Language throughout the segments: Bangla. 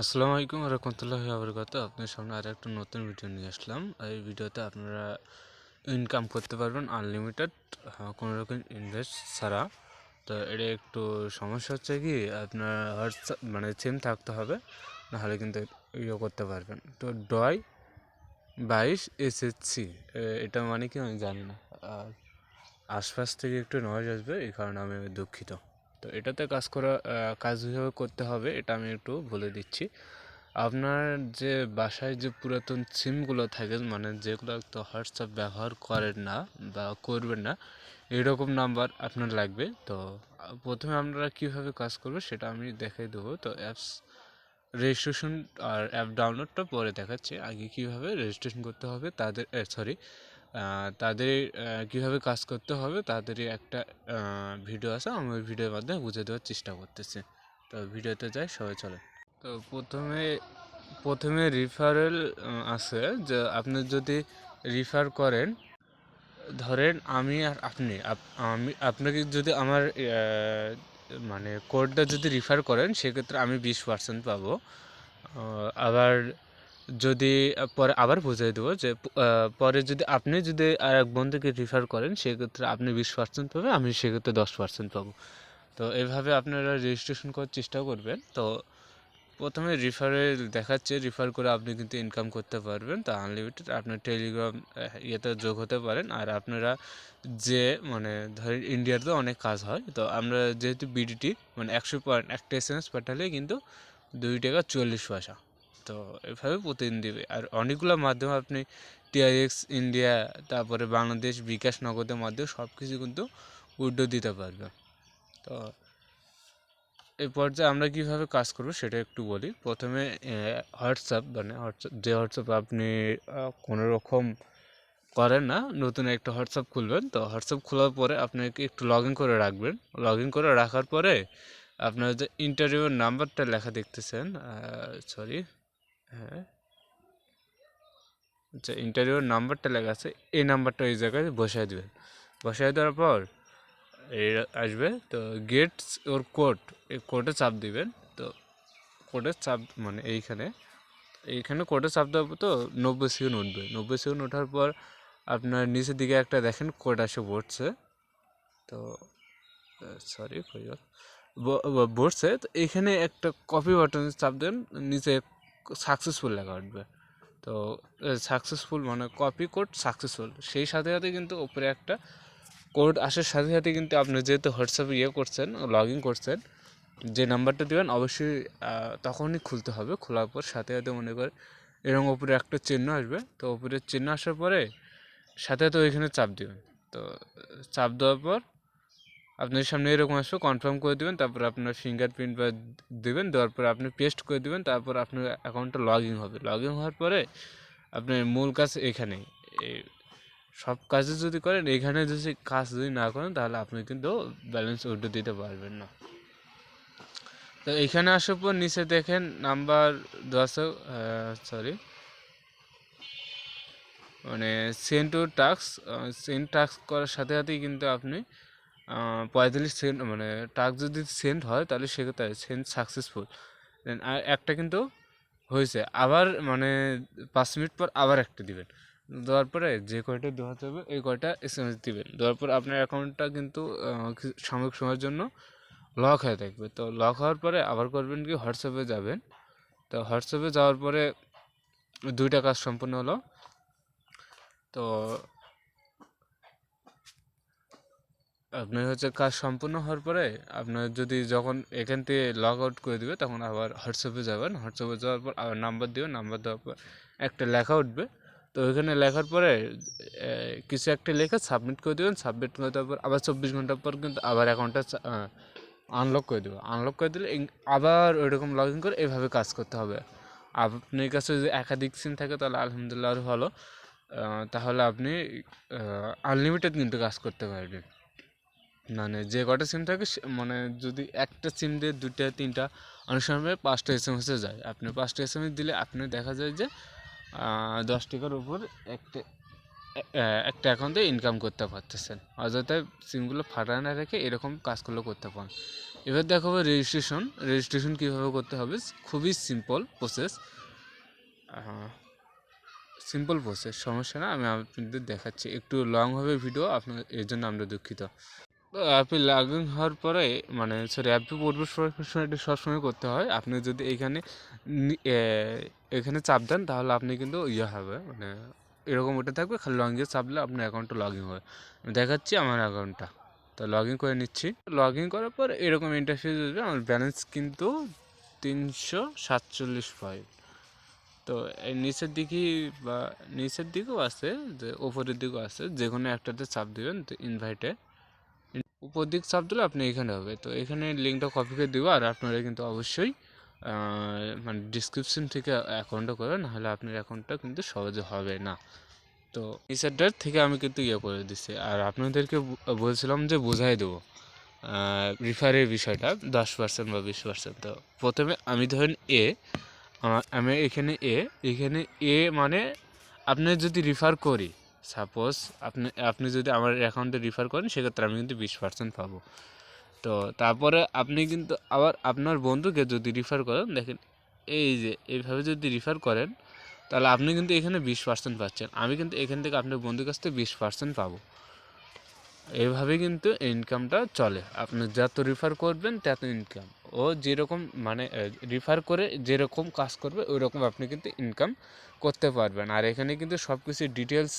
আসসালামু আলাইকুম রহমতুল্লাহি আবরকাত আপনার সামনে আর একটা নতুন ভিডিও নিয়ে আসলাম। এই ভিডিওতে আপনারা ইনকাম করতে পারবেন আনলিমিটেড কোনো রকম ইনভেস্ট ছাড়া। তো এটা একটু সমস্যা হচ্ছে কি, আপনার হোয়াটসঅ্যাপ মানে সিম থাকতে হবে, নাহলে কিন্তু ইয়ে করতে পারবেন। তো ডয় বাইশ এসএসসি এটা মানে কি আমি জানি না। আর আশপাশ থেকে একটু নয়েজ আসবে, এই কারণে আমি দুঃখিত। তো এটাতে কাজ করা কাজ কীভাবে করতে হবে, এটা আমি একটু বলে দিচ্ছি। আপনার যে বাসায় যে পুরাতন সিমগুলো থাকে মানে যেগুলো তো হোয়াটসঅ্যাপ ব্যবহার করেন না বা করবেন না, এরকম নাম্বার আপনার লাগবে। তো, প্রথমে আপনারা কীভাবে কাজ করবে সেটা আমি দেখাই দেবো। তো, অ্যাপস রেজিস্ট্রেশন আর অ্যাপ ডাউনলোডটা পরে দেখাচ্ছি। আগে কীভাবে রেজিস্ট্রেশন করতে হবে, তাদের সরি তাদের কীভাবে কাজ করতে হবে তাদেরই একটা ভিডিও আছে, আমি ওই ভিডিওর মাধ্যমে বুঝে দেওয়ার চেষ্টা করতেছি। তো ভিডিওতে যাই, সবাই চলে তো প্রথমে প্রথমে রিফারেল আছে যে আপনি যদি রিফার করেন, ধরেন আমি আর আপনি আমি, আপনাকে যদি আমার মানে কোডটা যদি রিফার করেন, সেক্ষেত্রে আমি বিশ পার্সেন্ট পাবো। আবার যদি পরে আবার বুঝিয়ে দেবো যে পরে যদি আপনি যদি আর এক বন্ধুকে রিফার করেন, সেক্ষেত্রে আপনি বিশ পার্সেন্ট পাবেন, আমি সেক্ষেত্রে দশ পার্সেন্ট পাবো। তো এভাবে আপনারা রেজিস্ট্রেশন করার চেষ্টা করবেন। তো প্রথমে রিফারে দেখাচ্ছে রিফার করে আপনি কিন্তু ইনকাম করতে পারবেন। তো আনলিমিটেড আপনার টেলিগ্রাম ইয়েতে যোগ হতে পারেন। আর আপনারা যে মানে ধরেন ইন্ডিয়াতে অনেক কাজ হয়, তো আমরা যেহেতু বিডিটি মানে একশো পয়েন্ট, একটা এস এম এস পাঠালে কিন্তু দুই টাকা চল্লিশ পয়সা। তো এভাবে প্রতিদিন দিবে। আর অনেকগুলো মাধ্যমে আপনি টিআইএক্স ইন্ডিয়া তারপরে বাংলাদেশ, বিকাশ নগদের মাধ্যমে সব কিছু কিন্তু উইড্রো দিতে পারবে। তো এই পর্যায়ে আমরা কীভাবে কাজ করব সেটা একটু বলি। প্রথমে হোয়াটসঅ্যাপ মানে হোয়াটসঅ্যাপ, যে হোয়াটসঅ্যাপ আপনি কোনো রকম করেন না, নতুন একটা হোয়াটসঅ্যাপ খুলবেন। তো হোয়াটসঅ্যাপ খোলার পরে আপনাকে একটু লগ ইন করে রাখবেন। লগ ইন করে রাখার পরে আপনার যে ইন্টারভিউর নাম্বারটা লেখা দেখতেছেন সরি হ্যাঁ। আচ্ছা ইন্টারভিউর নাম্বারটা লেখা আছে, এই নাম্বারটা এই জায়গায় বসায় দেবেন। বসায় দেওয়ার পর আসবে, তো গেটস ওর কোড এই কোডে চাপ দিবেন, তো কোডে চাপ মানে এইখানে এইখানে কোডে চাপ দেবো তো নব্বই সেকেন্ড উঠবে। নব্বই সেকেন্ড ওঠার পর আপনার নিচের দিকে একটা দেখেন কোড আসে, বসছে। তো সরি বসছে, তো এইখানে একটা কপি বাটন চাপ দেন, নিচে সাকসেসফুল লেখা উঠবে। তো সাকসেসফুল মানে কপি কোড সাকসেসফুল সেই সাথে সাথে কিন্তু ওপরে একটা কোড আসার সাথে সাথে কিন্তু আপনি যেহেতু হোয়াটসঅ্যাপে ইয়ে করছেন লগ ইন করছেন, যে নাম্বারটা দেবেন, অবশ্যই তখনই খুলতে হবে। খোলার পর সাথে সাথে মনে করে এরকম ওপরে একটা চিহ্ন আসবে। তো ওপরে চিহ্ন আসার পরে সাথে সাথে ওইখানে চাপ দেবেন। তো, চাপ দেওয়ার পর আপনার সামনে এরকম আসবে কনফার্ম করে দেবেন, তারপর আপনার ফিঙ্গারপ্রিন্ট বা দেবেন, দেওয়ার পরে আপনি পেস্ট করে দেবেন, তারপর আপনার অ্যাকাউন্টটা লগ ইন হবে। লগ ইন হওয়ার পরে আপনার মূল কাজ এখানেই সব কাজে যদি করেন, এখানে যদি কাজ যদি না করেন, তাহলে আপনি কিন্তু ব্যালেন্স উঠে দিতে পারবেন না। তো এখানে আসার পর নিচে দেখেন নাম্বার দশ সরি মানে sent to tasks sent task করার সাথে সাথেই কিন্তু আপনি পঁয়তাল্লিশ সেন্ট মানে টাক্স যদি সেন্ট হয়, তাহলে সেক্ষেত্রে সেন্ট সাকসেসফুল। দেন আর একটা কিন্তু হয়েছে, আবার মানে পাঁচ মিনিট পর আবার একটা দিবেন। দেওয়ার পরে যে কয়টা দেওয়াতে হবে, এই কয়টা এস এম এস দেবেন। দেওয়ার পর আপনার অ্যাকাউন্টটা কিন্তু সাময়িক সময়ের জন্য লক হয়ে থাকবে। তো লক হওয়ার পরে আবার করবেন কি, হোয়াটসঅ্যাপে যাবেন। তো হোয়াটসঅ্যাপে যাওয়ার পরে দুইটা কাজ সম্পূর্ণ হলো। তো আপনার হচ্ছে কাজ সম্পূর্ণ হওয়ার পরে আপনার যদি যখন এখান থেকে লগ আউট করে দেবে, তখন আবার হোয়াটসঅ্যাপে যাবেন। হোয়াটসঅ্যাপে যাওয়ার পর আবার নাম্বার দেবেন নাম্বার দেওয়ার পর একটা লেখা উঠবে। তো ওইখানে লেখার পরে কিছু একটা লেখা সাবমিট করে দেবেন। সাবমিট করে দেওয়ার পর আবার চব্বিশ ঘণ্টা পর কিন্তু আবার অ্যাকাউন্টটা আনলক করে দেবো। আনলক করে দিলে আবার ওইরকম লগ ইন করে এভাবে কাজ করতে হবে। আপনার কাছে যদি একাধিক সিম থাকে, তাহলে আলহামদুলিল্লাহ আরও ভালো। তাহলে আপনি আনলিমিটেড কিন্তু কাজ করতে পারবেন। মানে যে কটা সিম থাকে মানে যদি একটা সিম দিয়ে দুটা তিনটা, অনেক সময় পাঁচটা এস এম এসে যায়। আপনি পাঁচটা এস এম এস দিলে আপনি দেখা যায় যে দশ টাকার উপর একটা একটা অ্যাকাউন্টে ইনকাম করতে পারতেছেন। অযথায় সিমগুলো ফাটায় না রেখে এরকম কাজগুলো করতে পারেন। এবার দেখাবো রেজিস্ট্রেশন রেজিস্ট্রেশন কীভাবে করতে হবে? খুবই সিম্পল প্রসেস সিম্পল প্রসেস সমস্যা না, আমি আপনাদের দেখাচ্ছি। একটু লং হবে ভিডিও আপনার, এর জন্য আমরা দুঃখিত। তো অ্যাপে লগ হওয়ার পরে মানে সরি অ্যাপে পরিবেশন এটা সবসময় করতে হয়। আপনি যদি এইখানে নি- এ, এখানে চাপ দেন তাহলে আপনি কিন্তু ইয়ে হবে মানে এরকম ওটা থাকবে খালি লং ইয়ে চাপলে আপনার অ্যাকাউন্টটা লগ ইন হবে। দেখাচ্ছি আমার অ্যাকাউন্টটা তো লগ ইন করে নিচ্ছি। লগ ইন করার পর এরকম ইন্টারফেস আসবে আমার ব্যালেন্স কিন্তু তিনশো সাতচল্লিশ পয়েন্ট তো এই নিচের দিকে বা নিচের দিকেও আছে যে ওপরের দিকেও আছে যে কোনো একটাতে চাপ দিবেন ইনভাইটে উপর দিক চাপ দিলে আপনি এখানে হবে। তো এখানে লিঙ্কটা কপি করে দেবো আর আপনারা কিন্তু অবশ্যই মানে ডিসক্রিপশন থেকে অ্যাকাউন্টটা করবেন নাহলে আপনার অ্যাকাউন্টটা কিন্তু সহজে হবে না। তো নিচেরটার থেকে আমি কিন্তু ইয়ে করে দিচ্ছি আর আপনাদেরকে বলছিলাম যে বোঝাই দেবো রিফারের বিষয়টা, দশ পার্সেন্ট বা বিশ পার্সেন্ট তো প্রথমে আমি ধরেন এ আমি এখানে এ এখানে এ মানে আপনি যদি রিফার করি সাপোজ আপনি আপনি যদি আমার অ্যাকাউন্টে রিফার করেন, সেক্ষেত্রে আমি কিন্তু বিশ পার্সেন্ট পাবো। তো তারপরে আপনি কিন্তু আবার আপনার বন্ধুকে যদি রিফার করেন, দেখেন এই যে এইভাবে যদি রিফার করেন, তাহলে আপনি কিন্তু এখানে বিশ পার্সেন্ট পাচ্ছেন। আমি কিন্তু এখান থেকে আপনার বন্ধুর কাছ থেকে বিশ পার্সেন্ট পাবো। এইভাবে কিন্তু ইনকামটা চলে। আপনি যত রিফার করবেন, তত ইনকাম ও যেরকম মানে রিফার করে যেরকম কাজ করবে ওই রকম আপনি কিন্তু ইনকাম করতে পারবেন। আর এখানে কিন্তু সব কিছু ডিটেলস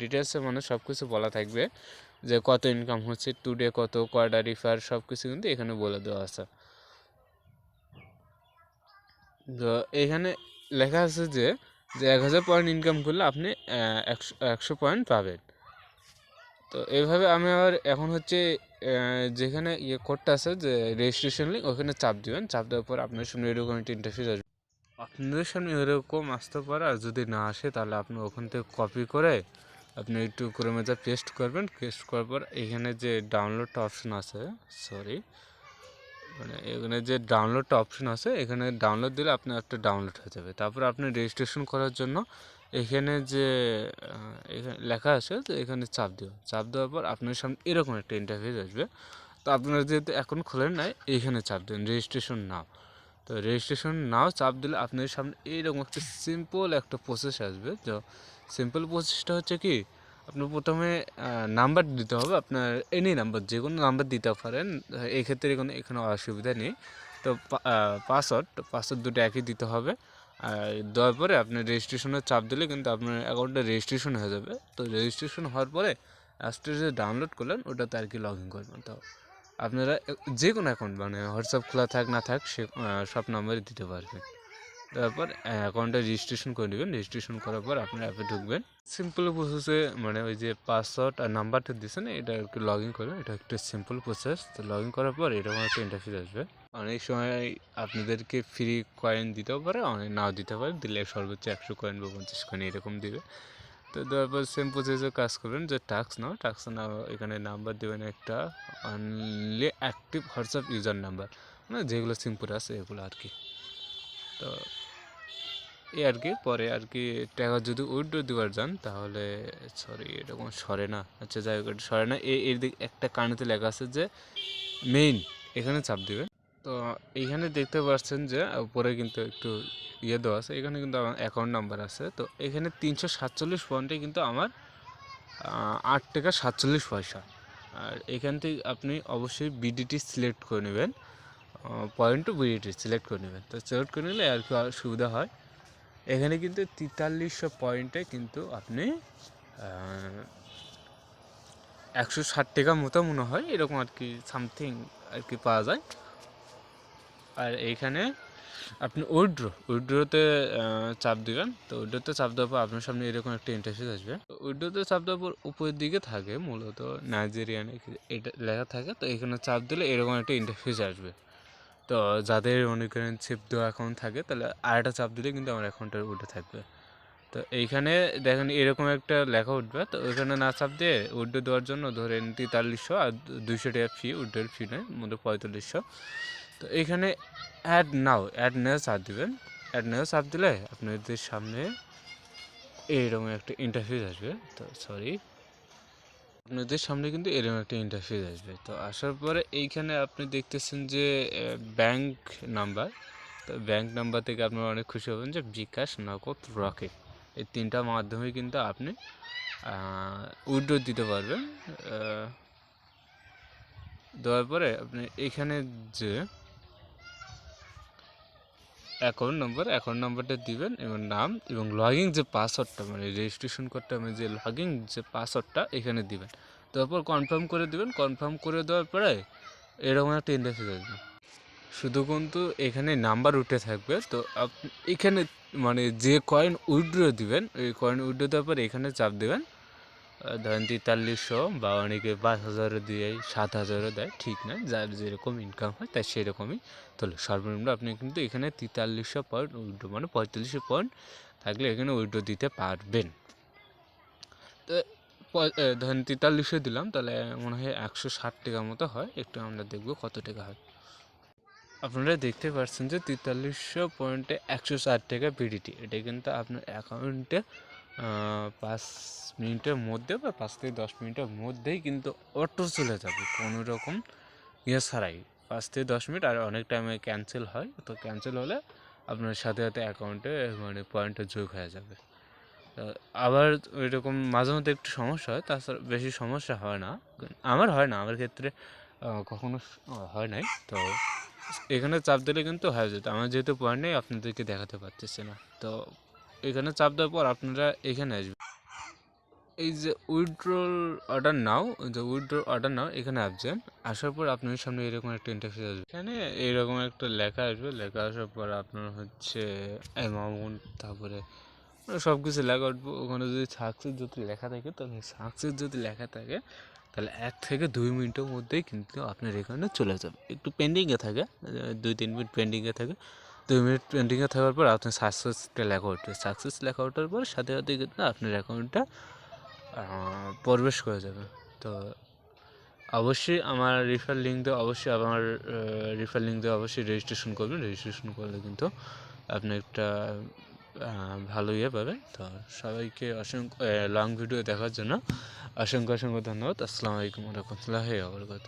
ডিটেলসে মানে সব কিছু বলা থাকবে যে কত ইনকাম হচ্ছে টুডে কত, কয়টা রিফার সব কিছু কিন্তু এখানে বলে দেওয়া আছে। তো এখানে লেখা আছে যে যে এক হাজার পয়েন্ট ইনকাম করলে আপনি একশো একশো পয়েন্ট পাবেন। তো এইভাবে আমি আবার এখন হচ্ছে যেখানে ইয়ে কোডটা আছে যে রেজিস্ট্রেশন লিঙ্ক ওখানে চাপ দিবেন। চাপ দেওয়ার পর আপনার সামনে এরকম একটা ইন্টারফেস আসবে। আপনাদের সামনে এরকম আসতে পারে, আর যদি না আসে তাহলে আপনি ওখান থেকে কপি করে আপনি একটু ক্রমে যা পেস্ট করবেন পেস্ট করার পর এখানে যে ডাউনলোডটা অপশন আছে সরি মানে এখানে যে ডাউনলোডটা অপশন আছে, এখানে ডাউনলোড দিলে আপনার একটা ডাউনলোড হয়ে যাবে। তারপর আপনি রেজিস্ট্রেশন করার জন্য এখানে যে এখানে লেখা আছে তো এখানে চাপ দিও। চাপ দেওয়ার পর আপনার সামনে এরকম একটা ইন্টারফেস আসবে। তো আপনারা যেহেতু এখন খোলেন নাই এইখানে চাপ দিন। Registration now. তো রেজিস্ট্রেশন নাও চাপ দিলে আপনার সামনে এইরকম একটা সিম্পল একটা প্রসেস আসবে। তো সিম্পল প্রসেসটা হচ্ছে কি আপনার প্রথমে নাম্বার দিতে হবে। আপনার এনি নাম্বার যে কোনো নাম্বার দিতে পারেন। আহ, এই ক্ষেত্রে কোনো এখানে অসুবিধা নেই। তো পাসওয়ার্ড পাসওয়ার্ড দুটো একই দিতে হবে। আর দেওয়ার পরে আপনি রেজিস্ট্রেশনের চাপ দিলে কিন্তু আপনার অ্যাকাউন্টে রেজিস্ট্রেশন হয়ে যাবে। তো রেজিস্ট্রেশন হওয়ার পরে আস্তে যে ডাউনলোড করলেন, ওটাতে আর কি লগ ইন করবেন। তো আপনারা যে কোনো অ্যাকাউন্ট মানে হোয়াটসঅ্যাপ খোলা থাক, না থাক, সে সব নাম্বারই দিতে পারবেন। তারপর অ্যাকাউন্টটা রেজিস্ট্রেশন করে নেবেন। রেজিস্ট্রেশন করার পর আপনার অ্যাপে ঢুকবেন। সিম্পল প্রসেসে মানে ওই যে পাসওয়ার্ড আর নাম্বারটা দিয়েছেন, এটা একটু লগ ইন করবেন। এটা একটা সিম্পল প্রসেস তো লগ ইন করার পর এরকম একটা ইন্টারফেস আসবে। অনেক সময় আপনাদেরকে ফ্রি কয়েন দিতেও পারে, অনেক নাও দিতে পারে। দিলে সর্বোচ্চ একশো কয়েন বা পঞ্চাশ কয়েন এরকম দিবে। তো দেওয়ার পর সেম প্রসেসে কাজ করবেন, যে টাস্ক নাও। টাস্ক নাও, এখানে নাম্বার দেবেন একটা only active WhatsApp user number মানে যেগুলো সিম্পল আছে, এগুলো আর কি। তো এই আর কি, পরে আর কি টাকা যদি উইথড্র দেওয়ার যান, তাহলে সরি এরকম সরে না। আচ্ছা যাই হোক, এটা সরে না। এই এর দিক, একটা কানেতে লেখা আছে যে মেইন এখানে চাপ দিবে তো এইখানে দেখতে পাচ্ছেন যে, উপরে কিন্তু একটু ইয়ে দেওয়া আছে, এখানে কিন্তু আমার অ্যাকাউন্ট নাম্বার আছে। তো এখানে তিনশো সাতচল্লিশ পয়েন্টে কিন্তু আমার আট টাকা সাতচল্লিশ পয়সা। আর এখান থেকে আপনি অবশ্যই বিডিটি সিলেক্ট করে নেবেন। পয়েন্ট টু বিডিটি সিলেক্ট করে নেবেন। তো সিলেক্ট করে নিলে আর কি সুবিধা হয়। এখানে কিন্তু তেতাল্লিশশো পয়েন্টে কিন্তু আপনি একশো ষাট টাকা মতো মনে হয়, এরকম আর কি সামথিং আর কি পাওয়া যায়। আর এইখানে আপনি উইড্রো, উইড্রোতে চাপ দিবেন। তো উইড্রোতে চাপ দেওয়ার পর আপনার সামনে এরকম একটা ইন্টারফেস আসবে। উইড্রোতে চাপ দেওয়ার পর উপরের দিকে থাকে মূলত নাইজেরিয়ান এটা লেখা থাকে। তো এখানে চাপ দিলে এরকম একটা ইন্টারফেস আসবে। তো যাদের মনে করেন দেওয়া অ্যাকাউন্ট থাকে, তাহলে আরেকটা চাপ দিলে কিন্তু আমার অ্যাকাউন্টে উঠে থাকবে। তো এইখানে দেখেন এরকম একটা লেখা উঠবে, তো ওইখানে না চাপ দিয়ে উড্ডো দেওয়ার জন্য ধরেন তেতাল্লিশশো আর দুইশো টাকা ফি উড্ডোর ফি নয় মধ্যে পঁয়তাল্লিশশো। তো এইখানে অ্যাড নাও অ্যাড নেও চাপ দিবেন। অ্যাড নেও চাপ দিলে আপনাদের সামনে এইরকম একটা ইন্টারফেস আসবে। তো সরি আপনাদের সামনে কিন্তু এরকম একটা ইন্টারফেস আসবে। তো আসার পরে এইখানে আপনি দেখতেছেন যে ব্যাংক নাম্বার তো ব্যাংক নাম্বার থেকে আপনারা অনেক খুশি হবেন যে বিকাশ নগদ রকেট। এই তিনটা মাধ্যমে কিন্তু আপনি উইড্রো দিতে পারবেন। দেওয়ার পরে আপনি এখানে যে অ্যাকাউন্ট নম্বর অ্যাকাউন্ট নাম্বারটা দিবেন এবং নাম এবং লগইন যে পাসওয়ার্ডটা মানে রেজিস্ট্রেশন করতে হবে যে লগিং যে পাসওয়ার্ডটা এখানে দিবেন। তারপর কনফার্ম করে দিবেন। কনফার্ম করে দেওয়ার পরে এরকম একটা ইন্টারফেস আসবে শুধু কিন্তু এখানে নাম্বার উঠে থাকবে। তো আপনি এখানে মানে যে কয়েন উইড্রো দিবেন, ওই কয়েন উইড্রো দেওয়ার পর এখানে চাপ দেবেন। ধরেন তেতাল্লিশশো বা অনেকে পাঁচ হাজারও দিয়ে সাত হাজারও দেয়, ঠিক না? যার যেরকম ইনকাম হয় তাই সেরকমই তাহলে সর্বনিম্ন আপনি কিন্তু এখানে তেতাল্লিশশো পয়েন্ট উইড্রো মানে পঁয়তাল্লিশশো পয়েন্ট থাকলে এখানে উইড্রো দিতে পারবেন। তো ধরেন তেতাল্লিশশো দিলাম, তাহলে মনে হয় একশো ষাট টাকার মতো হয়। একটু আমরা দেখব কত টাকা হয়। আপনারা দেখতে পাচ্ছেন যে তেতাল্লিশশো পয়েন্টে একশো ষাট টাকা পিডিটি এটা কিন্তু আপনার অ্যাকাউন্টে পাঁচ মিনিটের মধ্যে বা পাঁচ থেকে দশ মিনিটের মধ্যেই কিন্তু অটো চলে যাবে কোনো রকম ইয়ে ছাড়াই। পাঁচ থেকে দশ মিনিট আর অনেক টাইমে ক্যান্সেল হয়। তো ক্যান্সেল হলে আপনার সাথে সাথে অ্যাকাউন্টে মানে পয়েন্টটা যোগ হয়ে যাবে। আবার এরকম মাঝে মধ্যে একটু সমস্যা হয়, তাছাড়া বেশি সমস্যা হয় না। আমার হয় না, আমার ক্ষেত্রে কখনো হয় নাই। তো এখানে চাপ দিলে কিন্তু হয়ে যেত। আমার যেহেতু পয়েন্ট নেই, আপনাদেরকে দেখাতে পারতেছে না। তো এখানে চাপ দেওয়ার পর আপনারা এখানে আসবেন। এই যে উইথড্রল অর্ডার নাও যে উইথড্র অর্ডার নাও এখানে আসবেন। আসার পর আপনার সামনে এরকম একটা ইন্টারফেস আসবে। এখানে এরকম একটা লেখা আসবে। লেখা আসার পর আপনার হচ্ছে অ্যামাউন্ট তারপরে সব কিছু লেখা উঠবো। ওখানে যদি সাকসেস যদি লেখা থাকে, তাহলে সাকসেস যদি লেখা থাকে, তাহলে এক থেকে দুই মিনিটের মধ্যেই কিন্তু আপনার এখানে চলে যাবে। একটু পেন্ডিংয়ে থাকে দুই তিন মিনিট পেন্ডিংয়ে থাকে। দুই মিনিট পেন্ডিংয়ে থাকার পর আপনি সাকসেসটা লেখা উঠবে। সাকসেস লেখা ওঠার পর সাথে সাথে কিন্তু আপনার অ্যাকাউন্টটা প্রবেশ করে যাবে। তো অবশ্যই আমার রিফার লিঙ্ক দিয়ে অবশ্যই আমার রিফার লিঙ্ক দিয়ে অবশ্যই রেজিস্ট্রেশন করবেন। রেজিস্ট্রেশন করলে কিন্তু আপনি একটা ভালো ইয়ে পাবেন। তো সবাইকে অসংখ্য লং ভিডিও দেখার জন্য অসংখ্য অসংখ্য ধন্যবাদ। আসসালামু আলাইকুম রহমতুল্লাহ আবরকাত